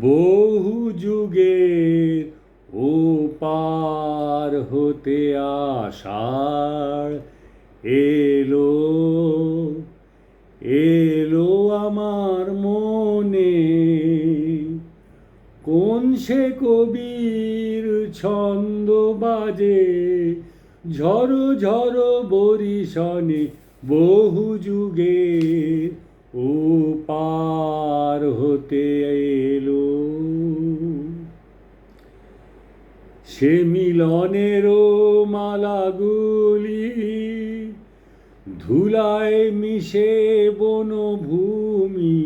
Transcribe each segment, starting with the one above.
বহু যুগের ও পার হতে আষাঢ় এলো এলো আমার মনে। কোন সে কবির ছন্দ বাজে? ঝড়ো ঝড়ো বরিশনে বহু যুগে সে মিলনেরও মালাগুলি ধুলায় মিশে বনভূমি।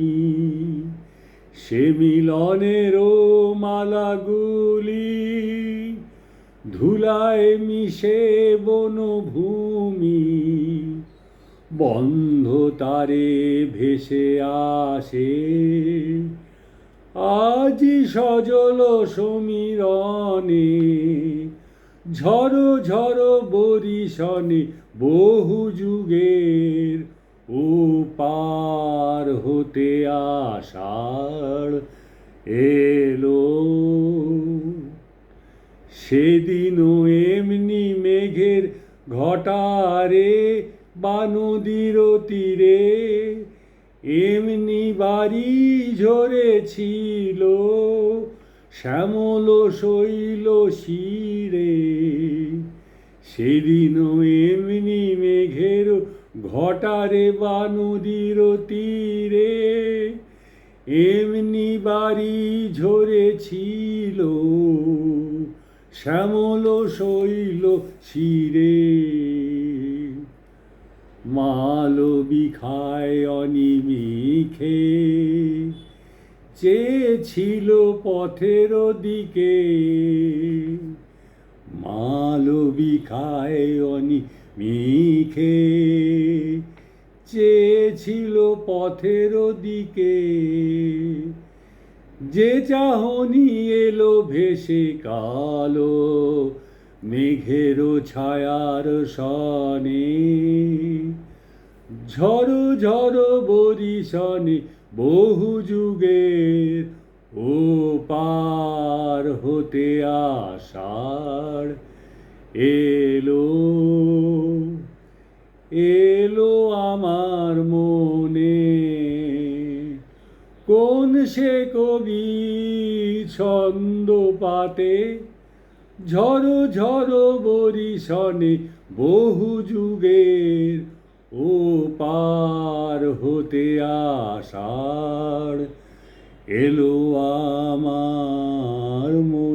সে মিলনেরও মালাগুলি ধুলায় মিশে বনভূমি। বন্ধ তারে ভেসে আসে আজি সজল সমীরণে, ঝড়ো ঝড়ো বরিশনে বহু যুগের ও পার হতে আষাঢ় এলো। সেদিনও এমনি মেঘের ঘটারে বা নদীর তীরে এমনি বাড়ি ঝরেছিল শ্যামল শৈল শিরে। সেদিনও এমনি মেঘের ঘটারে বা নদীর তীরে। এমনি বাড়ি ঝরেছিল শ্যামল শৈল শিরে। মালবী খায় অনিমিখে। চেয়েছিল পথের দিকে। মালবী খায় অনিমিখে। চেয়েছিল পথের দিকে। যে চাহনি এলো ভেসে কালো, মেঘের ছায়ার সনে। ঝড়ো ঝড়ো বরিশনে বহু যুগের ও পার হতে আষাঢ় এলো এলো আমার মনে। কোন সে কবি ছন্দ পাতে? ঝড়ো ঝড়ো বরিশনে বহু যুগের ও পার হতে আষাঢ় এলো আমার মনে।